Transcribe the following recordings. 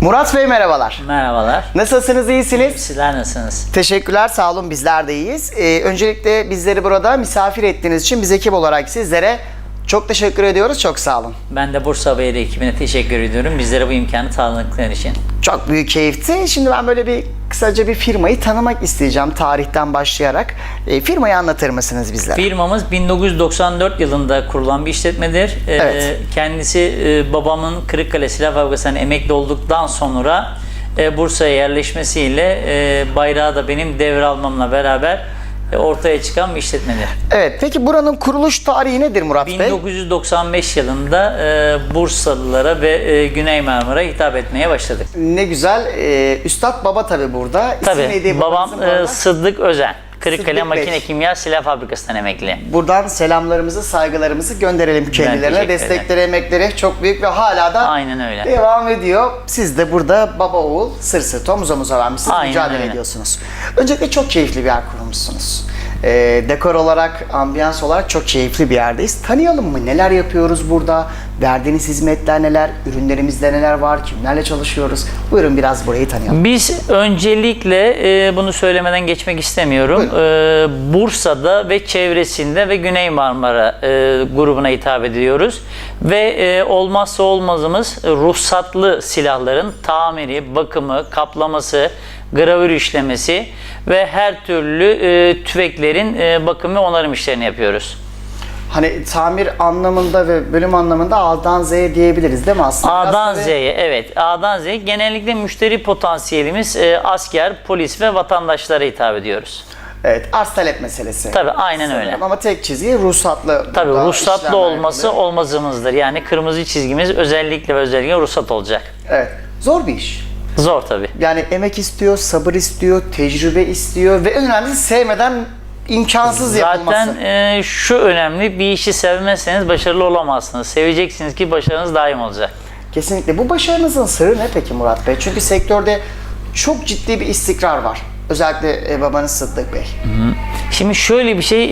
Murat Bey merhabalar. Merhabalar. Nasılsınız, iyisiniz? Sizler nasılsınız? Teşekkürler, sağ olun. Bizler de iyiyiz. Ee, öncelikle bizleri burada misafir ettiğiniz için biz ekip olarak sizlere çok teşekkür ediyoruz. Çok sağ olun. Ben de Bursa Bayırı ekibine teşekkür ediyorum. Bizlere bu imkanı sağladıkları için. Çok büyük keyifti. Şimdi ben böyle bir kısaca bir firmayı tanımak isteyeceğim tarihten başlayarak. Ee, firmayı anlatır mısınız bizlere? Firmamız 1994 yılında kurulan bir işletmedir. Evet. Kendisi e, babamın Kırıkkale Silah Fabrikası'ndan emekli olduktan sonra e, Bursa'ya yerleşmesiyle e, bayrağı da benim devralmamla beraber e, ortaya çıkan bir işletmedir. Evet, peki buranın kuruluş tarihi nedir Murat Bey? 1995 yılında e, Bursalılara ve e, Güney Marmara'ya hitap etmeye başladık. Ne güzel. Ee, Üstad Baba tabi burada. İsim Tabii neydi babam babanızın bu arada? e, Sıddık Özen. Kırıkkale. Makine Kimya Silah Fabrikası'ndan emekli. Buradan selamlarımızı, saygılarımızı gönderelim kendilerine. teşekkür Destekleri, emekleri çok büyük ve hala da Aynen öyle. devam ediyor. Siz de burada baba oğul sır sırt omuz omuza vermişsiniz, Aynen mücadele öyle. ediyorsunuz. Öncelikle çok keyifli bir yer kurmuşsunuz. Ee, dekor olarak, ambiyans olarak çok keyifli bir yerdeyiz. Tanıyalım mı? Neler yapıyoruz burada? Verdiğiniz hizmetler neler? Ürünlerimizde neler var? Kimlerle çalışıyoruz? Buyurun biraz burayı tanıyalım. Biz öncelikle e, bunu söylemeden geçmek istemiyorum. E, Bursa'da ve çevresinde ve Güney Marmara e, grubuna hitap ediyoruz. Ve e, olmazsa olmazımız ruhsatlı silahların tamiri, bakımı, kaplaması, gravür işlemesi ve her türlü e, tüfeklerin e, bakım ve onarım işlerini yapıyoruz. Hani tamir anlamında ve bölüm anlamında A'dan Z'ye diyebiliriz değil mi aslında? A'dan tabii- Z'ye evet A'dan Z'ye genellikle müşteri potansiyelimiz e, asker, polis ve vatandaşlara hitap ediyoruz. Evet, arz talep meselesi. Tabii aynen Sanırım öyle. Ama tek çizgi ruhsatlı. Tabii ruhsatlı olması yapılıyor. olmazımızdır. Yani kırmızı çizgimiz özellikle ve özellikle ruhsat olacak. Evet, zor bir iş. Zor tabii. Yani emek istiyor, sabır istiyor, tecrübe istiyor ve en önemlisi sevmeden imkansız yapılması. Zaten e, şu önemli bir işi sevmezseniz başarılı olamazsınız. Seveceksiniz ki başarınız daim olacak. Kesinlikle. Bu başarınızın sırrı ne peki Murat Bey? Çünkü sektörde çok ciddi bir istikrar var. Özellikle e, babanız Sıddık Bey. Şimdi şöyle bir şey,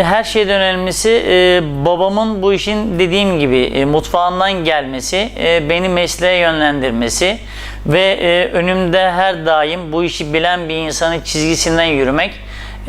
e, her şeyden önemlisi e, babamın bu işin dediğim gibi e, mutfağından gelmesi, e, beni mesleğe yönlendirmesi ve e, önümde her daim bu işi bilen bir insanın çizgisinden yürümek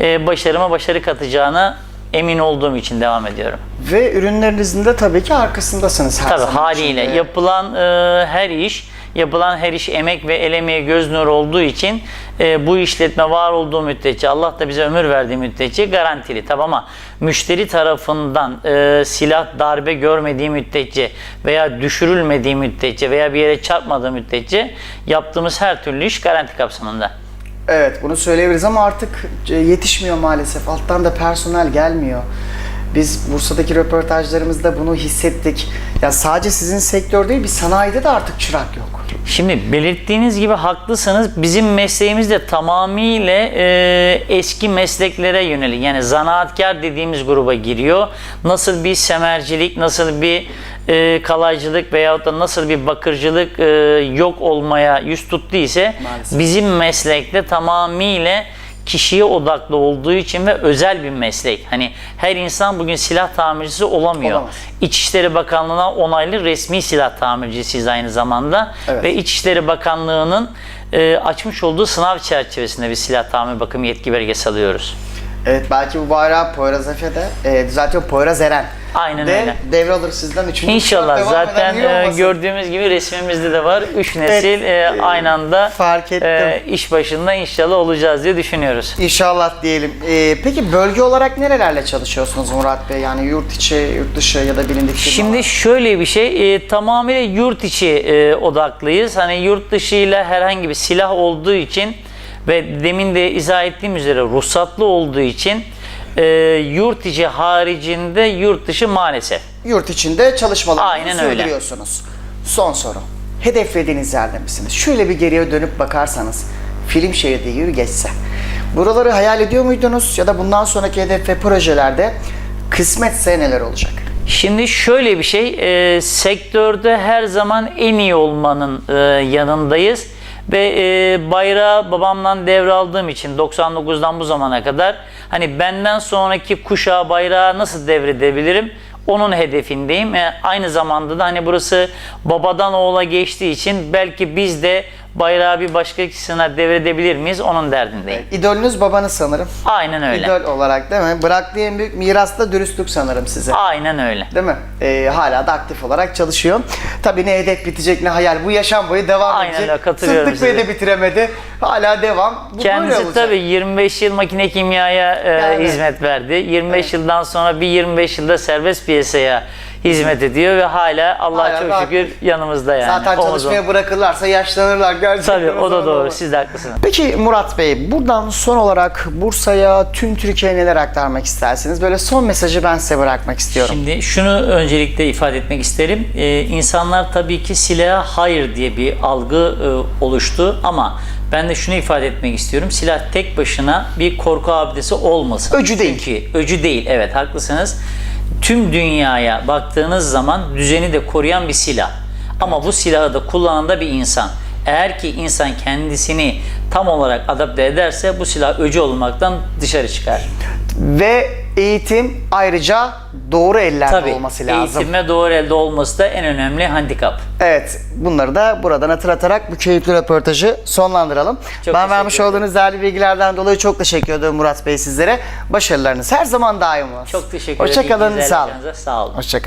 başarıma başarı katacağına emin olduğum için devam ediyorum. Ve ürünlerinizin de tabii ki arkasındasınız her Tabii zaman haliyle için. yapılan e, her iş, yapılan her iş emek ve el emeği göz nuru olduğu için e, bu işletme var olduğu müddetçe, Allah da bize ömür verdiği müddetçe garantili. Tabii ama müşteri tarafından e, silah darbe görmediği müddetçe veya düşürülmediği müddetçe veya bir yere çarpmadığı müddetçe yaptığımız her türlü iş garanti kapsamında. Evet bunu söyleyebiliriz ama artık e, yetişmiyor maalesef. Alttan da personel gelmiyor. Biz Bursa'daki röportajlarımızda bunu hissettik. Ya sadece sizin sektör değil bir sanayide de artık çırak yok. Şimdi belirttiğiniz gibi haklısınız. Bizim mesleğimiz de tamamıyla e, eski mesleklere yönelik. Yani zanaatkar dediğimiz gruba giriyor. Nasıl bir semercilik, nasıl bir e, kalaycılık veyahut da nasıl bir bakırcılık e, yok olmaya yüz tuttu ise Maalesef. bizim meslekte tamamıyla kişiye odaklı olduğu için ve özel bir meslek. Hani her insan bugün silah tamircisi olamıyor. Olamaz. İçişleri Bakanlığı'na onaylı resmi silah tamircisiyiz aynı zamanda. Evet. Ve İçişleri Bakanlığı'nın e, açmış olduğu sınav çerçevesinde bir silah tamir bakım yetki belgesi alıyoruz. Evet belki bu bayrağı Poyraz Efe de e, düzeltiyor Poyraz Eren. Aynen de öyle. devralır sizden. Üçüncü İnşallah devam zaten eden iyi e, olmasın. gördüğümüz gibi resmimizde de var. Üç nesil e, aynı anda fark ettim. e, iş başında inşallah olacağız diye düşünüyoruz. İnşallah diyelim. E, peki bölge olarak nerelerle çalışıyorsunuz Murat Bey? Yani yurt içi, yurt dışı ya da bilindik firmalar? Şimdi şöyle bir şey, e, tamamıyla yurt içi e, odaklıyız. Hani yurt dışıyla herhangi bir silah olduğu için ve demin de izah ettiğim üzere ruhsatlı olduğu için e, yurt içi haricinde yurt dışı maalesef. Yurt içinde çalışmalarınızı Aynen öyle. sürdürüyorsunuz. Son soru. Hedeflediğiniz yerde misiniz? Şöyle bir geriye dönüp bakarsanız, film şeridi gibi geçse. Buraları hayal ediyor muydunuz? Ya da bundan sonraki hedef ve projelerde kısmetse neler olacak? Şimdi şöyle bir şey, e, sektörde her zaman en iyi olmanın e, yanındayız. Ve e, bayrağı babamdan devraldığım için 99'dan bu zamana kadar hani benden sonraki kuşağa bayrağı nasıl devredebilirim Onun hedefindeyim. E, aynı zamanda da hani burası babadan oğula geçtiği için belki biz de bayrağı bir başka kişisine devredebilir miyiz? Onun derdindeyim. İdolünüz babanız sanırım. Aynen öyle. İdol olarak değil mi? Bıraktığı en büyük miras da dürüstlük sanırım size. Aynen öyle. Değil mi? Ee, hala da aktif olarak çalışıyor. Tabii ne hedef bitecek ne hayal. Bu yaşam boyu devam Aynen edecek. öyle, katılıyorum Sıddık Bey de bitiremedi. Hala devam. Bu Kendisi tabii 25 yıl makine kimyaya e, Evet. hizmet verdi. 25 yıldan sonra bir 25 yılda serbest piyasaya hizmet ediyor ve hala Allah'a Hala çok da şükür yanımızda yani. Zaten Omuz çalışmaya omuz. bırakırlarsa yaşlanırlar gerçekten. Tabii o da zaman doğru. Siz de haklısınız. Peki Murat Bey, buradan son olarak Bursa'ya, tüm Türkiye'ye neler aktarmak istersiniz? Böyle son mesajı ben size bırakmak istiyorum. Şimdi şunu öncelikle ifade etmek isterim. Ee, insanlar tabii ki silaha hayır diye bir algı e, oluştu ama ben de şunu ifade etmek istiyorum. Silah tek başına bir korku abidesi olmasın. Öcü değil. Çünkü öcü değil. Evet haklısınız. Tüm dünyaya baktığınız zaman düzeni de koruyan bir silah. Ama bu silahı da kullanan da bir insan. Eğer ki insan kendisini tam olarak adapte ederse bu silah öcü olmaktan dışarı çıkar. Ve eğitim ayrıca doğru ellerde Tabii olması lazım. eğitim ve doğru elde olması da en önemli handikap. Evet, bunları da buradan hatırlatarak bu keyifli röportajı sonlandıralım. Çok ben vermiş ederim. olduğunuz değerli bilgilerden dolayı çok teşekkür ediyorum Murat Bey sizlere. Başarılarınız her zaman daim olsun. Çok teşekkür ederim. Hoşçakalın, sağ olun. Sağ olun. Hoşçakalın.